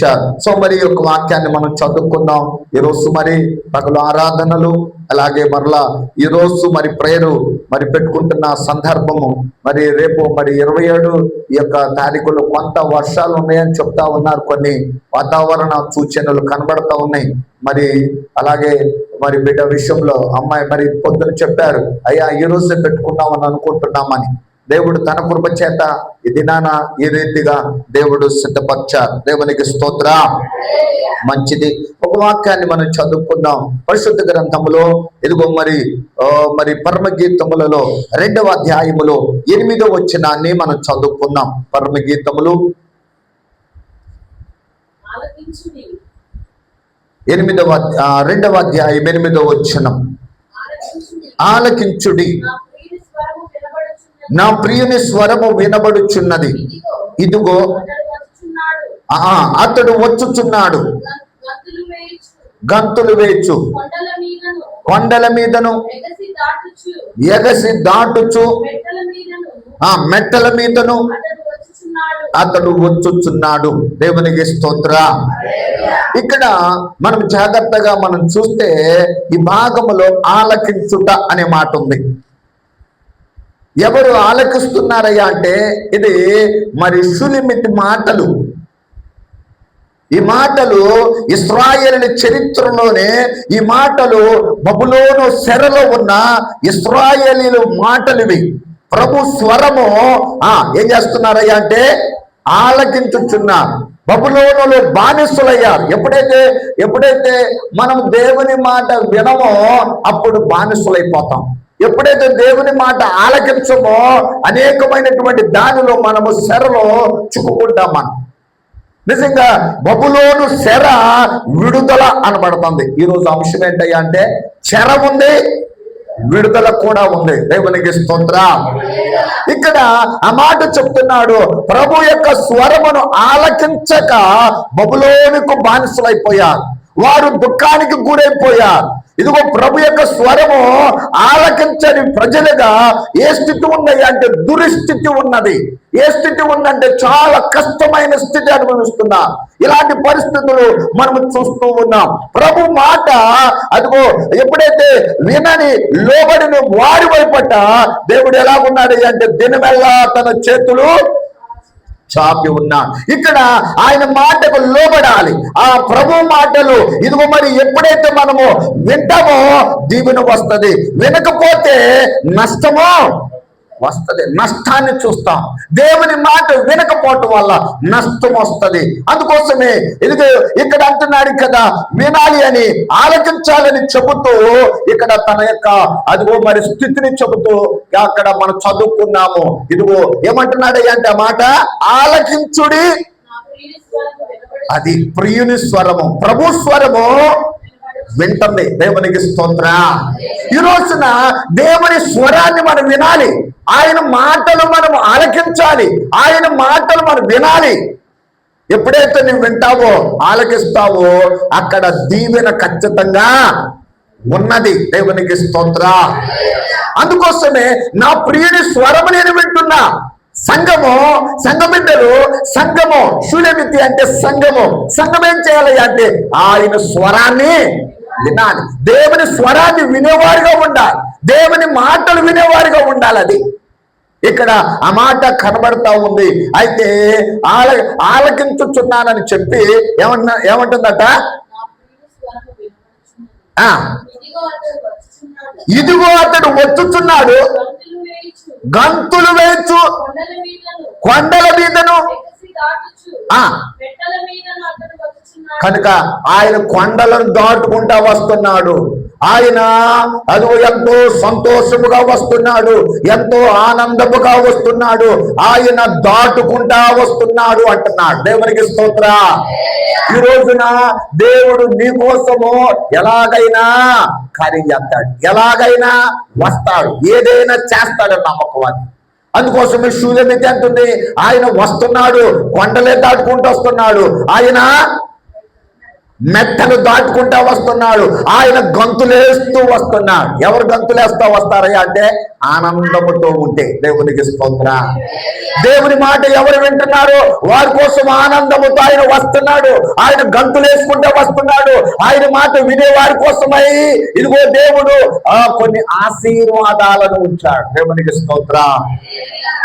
ఇచ్చారు. సో మరి ఈ యొక్క వాక్యాన్ని మనం చదువుకుందాం. ఈరోజు మరి పగలు ఆరాధనలు అలాగే మరలా ఈరోజు మరి ప్రేయరు మరి పెట్టుకుంటున్న సందర్భము. మరి రేపు మరి ఇరవై ఏడు ఈ యొక్క తారీఖులు కొంత వర్షాలు ఉన్నాయని చెప్తా ఉన్నారు కొన్ని. వాతావరణ సూచనలు కనబడతా ఉన్నాయి. మరి అలాగే మరి బిడ్డ విషయంలో అమ్మాయి మరి పొద్దున చెప్పారు అయ్యా ఈ రోజే పెట్టుకుందామని అనుకుంటున్నామని. దేవుడు తన కృప చేత ఈ దినాన ఈ రీతిగా దేవుడు సిద్ధపరిచారు. దేవునికి స్తోత్ర. మంచిది. ఒక వాక్యాన్ని మనం చదువుకుందాం. పరిశుద్ధ గ్రంథములో ఇదిగో మరి మరి పరమగీతములలో రెండవ అధ్యాయములో ఎనిమిదవ వచ్చినాన్ని మనం చదువుకుందాం. పరమగీతములు. ఆలకించుడి ఎనిమిదవ రెండవ అధ్యాయం ఎనిమిదవ వచ్చినం ఆలకించుడి. నా ప్రియుని స్వరము వినబడుచున్నది. ఇదిగో అతడు వచ్చుచున్నాడు. గంతులు వేయచ్చు. కొండల మీదను ఎగసి దాటుచు. ఆ మెట్టల మీదను అతడు వచ్చుచున్నాడు. అతడు వచ్చుచున్నాడు. దేవునికి స్తోత్ర. ఇక్కడ మనం జాగ్రత్తగా మనం చూస్తే ఈ భాగములో ఆలకించుట అనే మాట ఉంది. ఎవరు ఆలకిస్తున్నారయ్యా అంటే ఇది మరి సులిమితి మాటలు. ఈ మాటలు ఇస్రాయేల్ చరిత్రలోనే ఈ మాటలు బబులోను సెరలో ఉన్న ఇస్రాయేలీలు మాటలు ఇవి ప్రభు స్వరము ఆ ఏం చేస్తున్నారయ్యా అంటే ఆలకించుచున్నారు బబులోనులు బానిసులయ్యారు. ఎప్పుడైతే ఎప్పుడైతే మనం దేవుని మాట వినమో అప్పుడు బానిసులైపోతాం. ఎప్పుడైతే దేవుని మాట ఆలకించమో అనేకమైనటువంటి దానిలో మనము సెరలో చిక్కుకుంటాం మనం నిజంగా బబులోను చెర విడుదల అనబడుతుంది. ఈరోజు అంశం ఏంటయ్యా అంటే చెర ఉంది విడుదల కూడా ఉంది. దేవునికి స్తోత్ర. ఇక్కడ ఆ మాట చెప్తున్నాడు ప్రభు యొక్క స్వరమును ఆలకించక బబులోనికి బానిసలైపోయారు. వారు దుఃఖానికి గురైపోయారు. ఇదిగో ప్రభు యొక్క స్వరము ఆలకించని ప్రజలుగా ఏ స్థితి ఉన్నది అంటే దురిస్థితి ఉన్నది. ఏ స్థితి ఉందంటే చాలా కష్టమైన స్థితి అనుభవిస్తున్నా. ఇలాంటి పరిస్థితులు మనం చూస్తూ ఉన్నాం. ప్రభు మాట అదిగో ఎప్పుడైతే వినని లోబడిన వారి వైపట దేవుడు ఎలాగున్నాడు అంటే దినమెల్లా తన చేతులు చాపి ఉన్నా. ఇక్కడ ఆయన మాటకు లోబడాలి. ఆ ప్రభు మాటలు ఇదిగో మరి ఎప్పుడైతే మనము వింటామో దీవెన వస్తుంది. వినకపోతే నష్టమో వస్తది. నష్టాన్ని చూస్తాం. దేవుని మాట వినకపోవటం వల్ల నష్టం వస్తది. అందుకోసమే ఇది ఇక్కడ అంటున్నాడు కదా వినాలి అని ఆలకించాలని చెబుతూ ఇక్కడ తన యొక్క అదిగో మరి స్థితిని చెబుతూ అక్కడ మనం చదువుకున్నాము. ఇదిగో ఏమంటున్నాడు అంటే మాట? ఆలకించుడి. అది ప్రియుని స్వరము. ప్రభు స్వరము వింటుంది. దేవునికి స్తోత్ర. ఈ రోజున దేవుని స్వరాన్ని మనం వినాలి. ఆయన మాటలు మనం ఆలకించాలి. ఆయన మాటలు మనం వినాలి. ఎప్పుడైతే నువ్వు వింటావో ఆలకిస్తావో అక్కడ దీవెన ఖచ్చితంగా ఉన్నది. దేవునికి స్తోత్ర. అందుకోసమే నా ప్రియుని స్వరము నేను వింటున్నా. సంఘము సంఘబిడ్డలు సంఘము శూన్యమితి అంటే సంఘము. సంఘం ఏం చేయాలి అంటే ఆయన స్వరాన్ని వినాలి. దేవుని స్వరాన్ని వినేవారుగా ఉండాలి. దేవుని మాటలు వినేవారుగా ఉండాలి అది. ఇక్కడ ఆ మాట కనబడతా ఉంది. అయితే ఆల ఆలకించుచున్నానని చెప్పి ఏమన్నా ఏమంటుందట? ఇదిగో అతడు వచ్చుచున్నాడు. వేయచ్చు. గంతులు వేచు కొండల మీదను. కనుక ఆయన కొండలను దాటుకుంటా వస్తున్నాడు. ఆయన అది ఎంతో సంతోషముగా వస్తున్నాడు. ఎంతో ఆనందముగా వస్తున్నాడు. ఆయన దాటుకుంటా వస్తున్నాడు అంటున్నాడు. దేవునికి స్తోత్ర. ఈ రోజున దేవుడు నీ కోసము ఎలాగైనా కార్యం చేస్తాడు ఎలాగైనా వస్తాడు. ఏదైనా చేస్తాడు నమ్మకం అది. అందుకోసమే శూన్యమితి అంటుంది. ఆయన వస్తున్నాడు కొండలే దాటుకుంటూ వస్తున్నాడు. ఆయన మెట్టలు దాటుకుంటా వస్తున్నాడు. ఆయన గంతులేస్తూ వస్తున్నాడు. ఎవరు గంతులేస్తా వస్తారయ్యా అంటే ఆనందముతో ఉంటే దేవునికి స్తోత్ర. దేవుని మాట ఎవరు వింటున్నారు వారి కోసం ఆనందముతో ఆయన వస్తున్నాడు. ఆయన గంతులేసుకుంటూ వస్తున్నాడు. ఆయన మాట వినే వారి కోసమై ఇదిగో దేవుడు ఆ కొన్ని ఆశీర్వాదాలను ఉంచాడు. దేవునికి స్తోత్ర.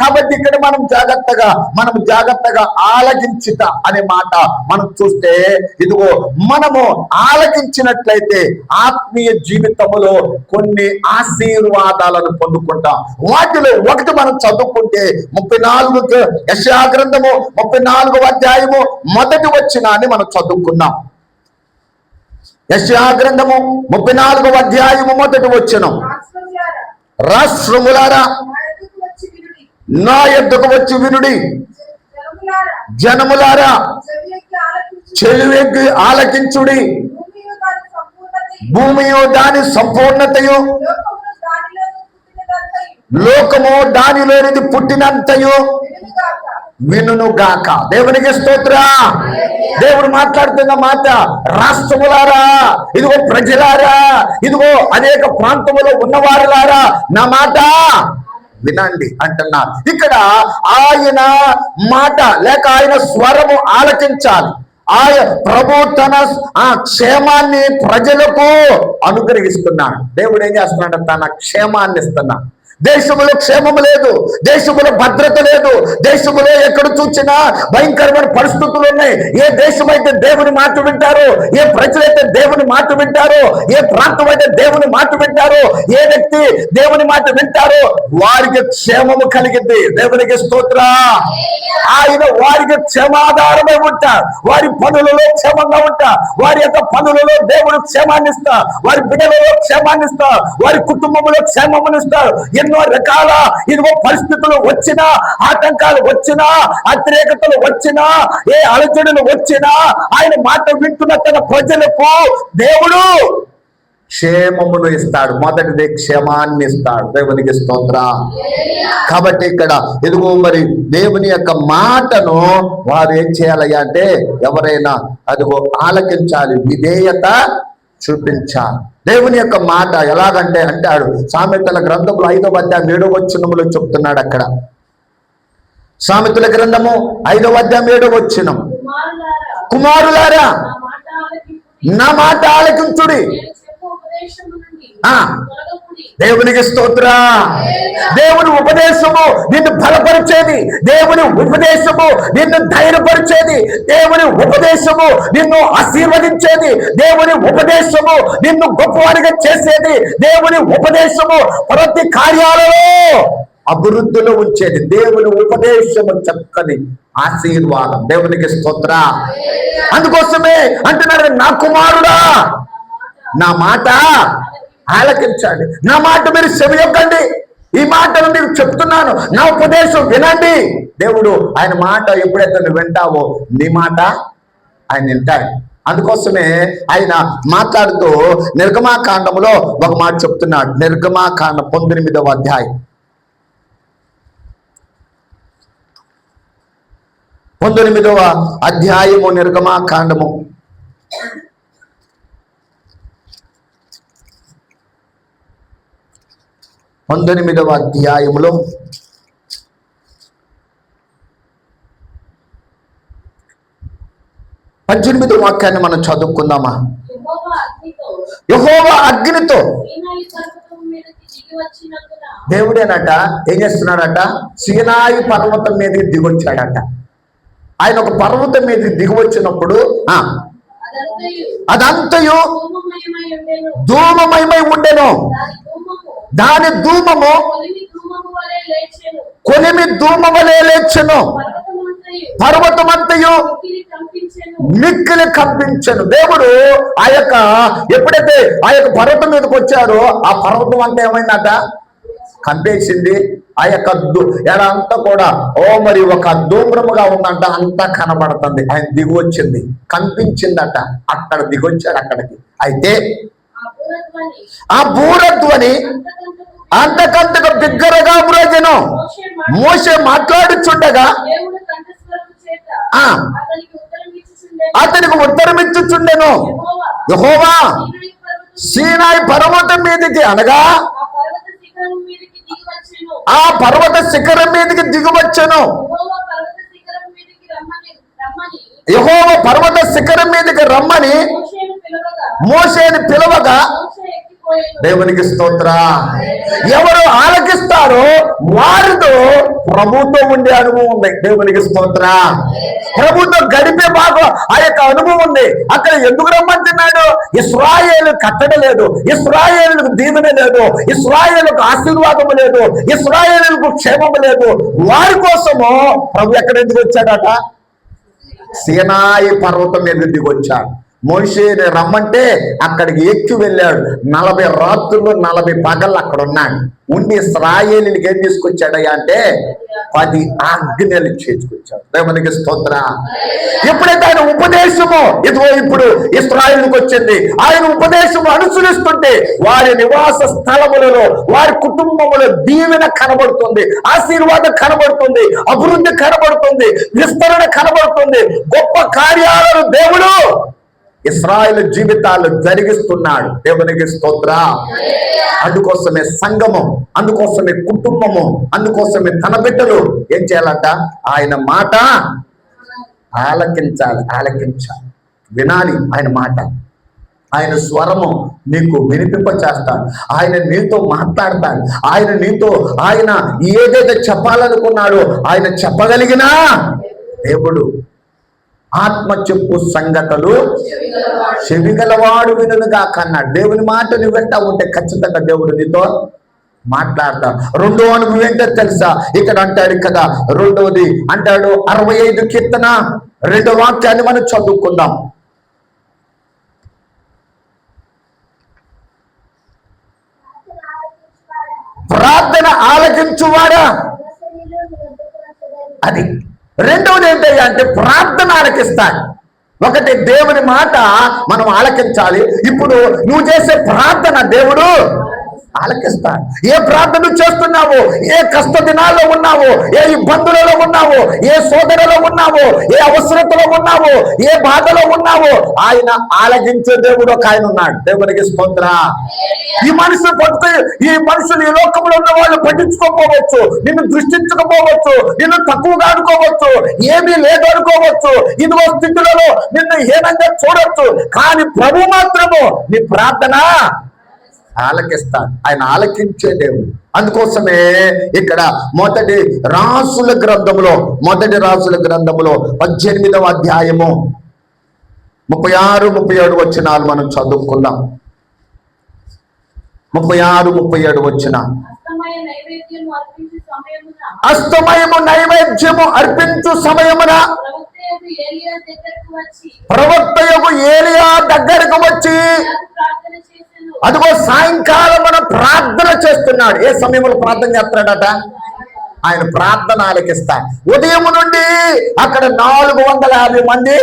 కాబట్టి ఇక్కడ మనం జాగ్రత్తగా మనం జాగ్రత్తగా ఆలగించిత అనే మాట మనం చూస్తే ఇదిగో మనము ఆలకించినట్లయితే ఆత్మీయ జీవితములో కొన్ని ఆశీర్వాదాలను పొందుకుంటాం. వాటిలో ఒకటి మనం చదువుకుంటే ముప్పై నాలుగు యశాగ్రంథము ముప్పై నాలుగు అధ్యాయము మొదటి వచ్చిన అని మనం చదువుకున్నాం. యశాగ్రంథము ముప్పై నాలుగవ అధ్యాయము మొదటి వచ్చినం రాష్ట్రములారా, నా వచ్చి వినుడి. ఎద్దుకు వచ్చి వినుడి. జనములారా, చెలువెగ్గి ఆలకించుడి. భూమియో దాని సంపూర్ణతయు, లోకము దానిలోనిది పుట్టినంతయు. వినుగాక. వినును గాక. దేవునికి స్తోత్ర. దేవుడు మాట్లాడుతున్న మాట రాష్ట్రములారా ఇదిగో ప్రజలారా ఇదిగో అనేక ప్రాంతములో ఉన్నవారులారా నా మాట వినండి అంటున్నా ఇక్కడ ఆయన మాట లేక ఆయన స్వరము ఆలకించాలి. ఆ ప్రభు తన ఆ క్షేమాన్ని ప్రజలకు అనుగ్రహిస్తున్నాడు. దేవుడు ఏం చేస్తున్నాడు తన క్షేమాన్ని ఇస్తున్నాడు. దేశంలో క్షేమం లేదు దేశంలో భద్రత లేదు దేశంలో ఎక్కడ చూసినా భయంకరమైన పరిస్థితులు ఉన్నాయి. ఏ దేశం అయితే దేవుని మాట వింటారో ఏ ప్రజలైతే దేవుని మాట వింటారో ఏ ప్రాంతం అయితే దేవుని మాట వింటారో ఏ వ్యక్తి దేవుని మాట వింటారో వారికి క్షేమము కలిగింది. దేవునికి స్తోత్ర. ఆయన వారికి క్షమాధారమై ఉంటా. వారి పనులలో క్షేమంగా ఉంటా. వారి యొక్క పనులలో దేవుడు క్షేమాన్ని ఇస్తా వారి బిడ్డలలో క్షేమాన్ని ఇస్తా వారి కుటుంబంలో క్షేమమునిస్తారు ఎన్నో రకాల ఇదిగో పరిస్థితులు వచ్చినా ఆటంకాలు వచ్చినా అతిరేకతలు వచ్చినా ఏ అలజడులు వచ్చినా ఆయన మాట వింటున్న తన ప్రజలకు దేవుడు క్షేమమును ఇస్తాడు. మొదటిది క్షేమాన్ని ఇస్తాడు. దేవునికి స్తోత్ర. కాబట్టి ఇక్కడ ఎదుగు మరి దేవుని యొక్క మాటను వారు ఏం చేయాలి అంటే ఎవరైనా అదిగో ఆలకించాలి. విధేయత చూపించాలి దేవుని యొక్క మాట ఎలాగంటే అంటాడు సామెతల గ్రంథములు ఐదవ అధ్యాయం ఏడవ వచనములో చెప్తున్నాడు అక్కడ. సామెతల గ్రంథము ఐదవ అధ్యాయం ఏడవ వచనం. కుమారులారా. నా మాట ఆలకించుడి. దేవునికి స్తోత్ర. దేవుని ఉపదేశము నిన్ను బలపరిచేది. దేవుని ఉపదేశము నిన్ను ధైర్యపరిచేది. దేవుని ఉపదేశము నిన్ను ఆశీర్వదించేది. దేవుని ఉపదేశము నిన్ను గొప్పవాడిగా చేసేది. దేవుని ఉపదేశము ప్రతి కార్యాలలో అభివృద్ధిలో ఉంచేది. దేవుని ఉపదేశము చక్కని ఆశీర్వాదం. దేవునికి స్తోత్ర. అందుకోసమే అంటున్నాడు నా కుమారుడా. నా మాట ఆలకించండి. నా మాట మీరు చెవియొక్కండి ఈ మాటలు మీకు చెప్తున్నాను. నా ఉపదేశం వినండి. దేవుడు ఆయన మాట ఎప్పుడైతే నువ్వు వింటావో నీ మాట ఆయన వింటాడు. అందుకోసమే ఆయన మాట్లాడుతూ నిర్గమాకాండములో ఒక మాట చెప్తున్నాడు. నిర్గమాకాండ పంతొమ్మిదవ అధ్యాయం. పంతొమ్మిదవ అధ్యాయము నిర్గమాకాండము. పంతొమ్మిదవ అధ్యాయములో పద్దెనిమిదవ వాక్యాన్ని మనం చదువుకుందామా? యెహోవా అగ్నితో దేవుడేనట ఏం చేస్తున్నాడట? సీనాయి పర్వతం మీదకి దిగొచ్చాడట ఆయన ఒక పర్వతం మీదకి దిగివచ్చినప్పుడు ఆ అదంతయు ధూమమయమై ఉండెను. దాని ధూమము కొలిమి ధూమము వలె లేచెను. పర్వతమంతయు. మిక్కిలి కంపించెను. దేవుడు ఆ యొక్క ఎప్పుడైతే ఆ యొక్క పర్వతం మీదకి వచ్చారో ఆ పర్వతం అంతా ఏమైందట? కంపేసింది. ఆ యొక్క దు- ఎడ అంతా కూడా ఓ మరి ఒక దూమ్రముగా ఉందంట. అంతా కనబడుతుంది. ఆయన దిగి వచ్చింది. కనిపించిందట అక్కడ దిగొచ్చాడు అక్కడికి. అయితే ఆ బూరధ్వని అంతకంతకు బిగ్గరగా మ్రోజను మోసే మాట్లాడుచుండగా ఆ. అతనికి ఉత్తరం ఇచ్చుచుండెను అతనికి ఉత్తరమిచ్చుచుండెను సీనాయి పర్వతం మీదకి అనగా ఆ పర్వత శిఖరం మీదకి దిగువచ్చను యహోవ పర్వత శిఖరం మీదకి రమ్మని మోషేను పిలవగా దేవునికి స్తోత్ర. ఎవరు ఆలకిస్తారో వారితో ప్రభుతో ఉండే అనుభవం ఉంది. దేవునికి స్తోత్ర. ప్రభుతో గడిపే భాగం ఆ యొక్క అనుభవం ఉంది. అక్కడ ఎందుకు రమ్మంటున్నాడు? ఇస్రాయేల్ కట్టడం లేదు. ఇస్రాయేలుకు దీవెన లేదు. ఇస్రాయేలుకు ఆశీర్వాదము లేదు. ఇస్రాయేలుకు క్షేమము లేదు. వారి కోసము ప్రభు ఎక్కడ ఎందుకు వచ్చాడట? సీనాయి పర్వతం మీద దిగొచ్చాడు మోషేని రమ్మంటే అక్కడికి ఎక్కి వెళ్ళాడు. నలభై రాత్రులు నలభై పగళ్ళు అక్కడ ఉన్నాడు. ఉండి ఇస్రాయేలీలకి ఏం తీసుకొచ్చాడయ్యా అంటే పది ఆజ్ఞలు చేసుకొచ్చాడు దేవునికి స్తోత్ర. ఎప్పుడైతే ఆయన ఉపదేశము ఇదిగో ఇప్పుడు ఇస్రాయిల్కి వచ్చింది. ఆయన ఉపదేశము అనుసరిస్తుంటే వారి నివాస స్థలములలో వారి కుటుంబములో దీవెన కనబడుతుంది ఆశీర్వాదం కనబడుతుంది అభివృద్ధి కనబడుతుంది విస్తరణ కనబడుతుంది. గొప్ప కార్యాలను దేవుడు ఇస్రాయల్ జీవితాలు జరిగిస్తున్నాడు. దేవునికి స్తోత్ర. అందుకోసమే సంగమం అందుకోసమే కుటుంబము అందుకోసమే తన బిడ్డలు ఏం చేయాలంట? ఆయన మాట ఆలకించాలి ఆలకించాలి. వినాలి ఆయన మాట. ఆయన స్వరము నీకు వినిపింప చేస్తాడు ఆయన నీతో మాట్లాడతాడు. ఆయన నీతో ఆయన ఏదైతే చెప్పాలనుకున్నాడో ఆయన చెప్పగలిగినా దేవుడు ఆత్మ చెప్పు సంగతులు చెవిగలవాడు వినుగా కన్నాడు. దేవుని మాట నువ్వు వింటా ఉంటే ఖచ్చితంగా దేవుడు నీతో మాట్లాడతా. రెండో అనుభవం ఏంటో తెలుసా? ఇక్కడ అంటాడు కదా రెండోది అంటాడు అరవై ఐదు కీర్తన రెండో వాక్యాన్ని మనం చదువుకుందాం. ప్రార్థన ఆలకించువాడా? అది రెండవది ఏంటయ్యా అంటే ప్రార్థన ఆలకిస్తాడు ఒకటి దేవుని మాట మనం ఆలకించాలి. ఇప్పుడు నువ్వు చేసే ప్రార్థన దేవుడు ఆలకిస్తాడు ఏ ప్రార్థన చేస్తున్నావు ఏ కష్ట దినాల్లో ఉన్నావు ఏ ఇబ్బందులలో ఉన్నావు ఏ సోదరులో ఉన్నావు ఏ అవసరతలో ఉన్నావు ఏ బాధలో ఉన్నావు ఆయన ఆలగించే దేవుడు ఒక ఆయన ఉన్నాడు. దేవునికి స్పందన. ఈ మనిషి పట్టు ఈ మనుషులు ఈ లోకంలో ఉన్న వాళ్ళు పట్టించుకోకపోవచ్చు నిన్ను దృష్టించకపోవచ్చు నిన్ను తక్కువగా అనుకోవచ్చు ఏమీ లేదు అనుకోవచ్చు. ఇదిగో స్థితులలో నిన్ను హీనంగా చూడొచ్చు. కానీ ప్రభు మాత్రము నీ ప్రార్థన. ఆలకిస్తాడు ఆయన ఆలకించే దేవుడు. అందుకోసమే ఇక్కడ మొదటి రాసుల గ్రంథములో మొదటి రాసుల గ్రంథములో పద్దెనిమిదవ అధ్యాయము ముప్పై ఆరు ముప్పై ఏడు వచ్చినాలు మనం చదువుకుందాం ముప్పై ఆరు ముప్పై ఏడు వచ్చిన అస్తమయము నైవేద్యము అర్పించు సమయమున వచ్చి ప్రవక్తయకు ఏలియా దగ్గరకు వచ్చి అదిగో సాయంకాలం మనం ప్రార్థన చేస్తున్నాడు. ఏ సమయంలో ప్రార్థన చేస్తున్నాడట? ఆయన ప్రార్థన ఆలకిస్తా ఉదయం నుండి అక్కడ నాలుగు వందల యాభై మంది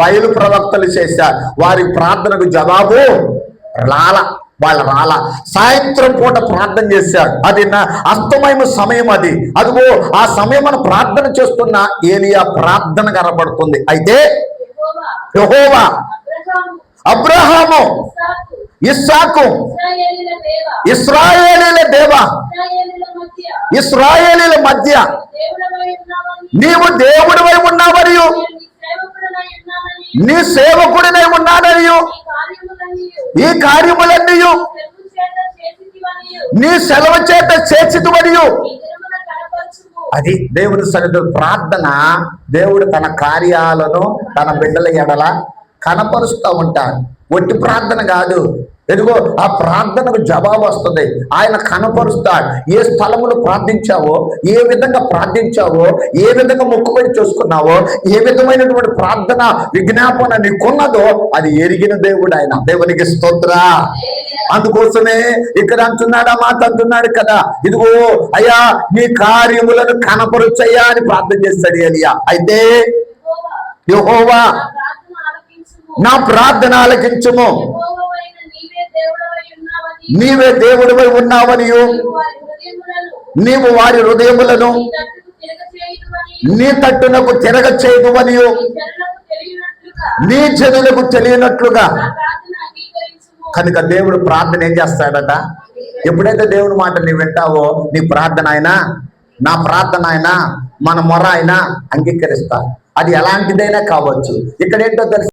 బయలు ప్రవక్తలు చేశారు. వారి ప్రార్థనకు జవాబు రాల. వాళ్ళ రాల సాయంత్రం పూట ప్రార్థన చేశాడు అది నా అస్తమయం సమయం అది. అదిగో ఆ సమయం మనం ప్రార్థన చేస్తున్న ఏలియా ప్రార్థన కనబడుతుంది. అయితే యహోవా అబ్రహాము ఇస్సాకు ఇస్రాయేలీల దేవ ఇస్రాయేలీల మధ్య నీవు దేవుడివై ఉన్నావరియు నీ నీ సేవకుడినై ఉన్నానని ఈ కార్యములన్నీ నీ సెలవు చేత చేసితువనియు. ఈ అది దేవుని సన్నిధి ప్రార్థన. దేవుడు తన కార్యాలను తన బిడ్డల ఎడల కనపరుస్తూ ఉంటాడు. ఒట్టి ప్రార్థన కాదు. ఎందుకో ఆ ప్రార్థనకు జవాబు వస్తుంది. ఆయన కనపరుస్తాడు. ఏ స్థలములు ప్రార్థించావో ఏ విధంగా ప్రార్థించావో ఏ విధంగా మొక్కుబడి చూసుకున్నావో ఏ విధమైనటువంటి ప్రార్థన విజ్ఞాపన నీకున్నదో అది ఎరిగిన దేవుడు ఆయన. దేవునికి స్తోత్ర. అందుకోసమే ఇక్కడ అంటున్నాడా మాట అంటున్నాడు కదా. ఇదిగో అయ్యా నీ కార్యములను కనపరుచయ్యా అని ప్రార్థన చేస్తాడు ఏలియా. అయితే యహోవా నా ప్రార్థన ఆలకించము. నీవే దేవుడివై ఉన్నావనియు. నీవు వారి హృదయములను నీ తట్టునకు తిరగ చేయదువనియు నీ జనులకు తెలియనట్లుగా. కనుక దేవుడు ప్రార్థన ఏం చేస్తాడట? ఎప్పుడైతే దేవుని మాట నీ వింటావో నీ ప్రార్థన అయినా నా ప్రార్థన అయినా మన మొర అయినా అంగీకరిస్తా. అది ఎలాంటిదైనా కావచ్చు. ఇక్కడ ఏంటో తెలుసు.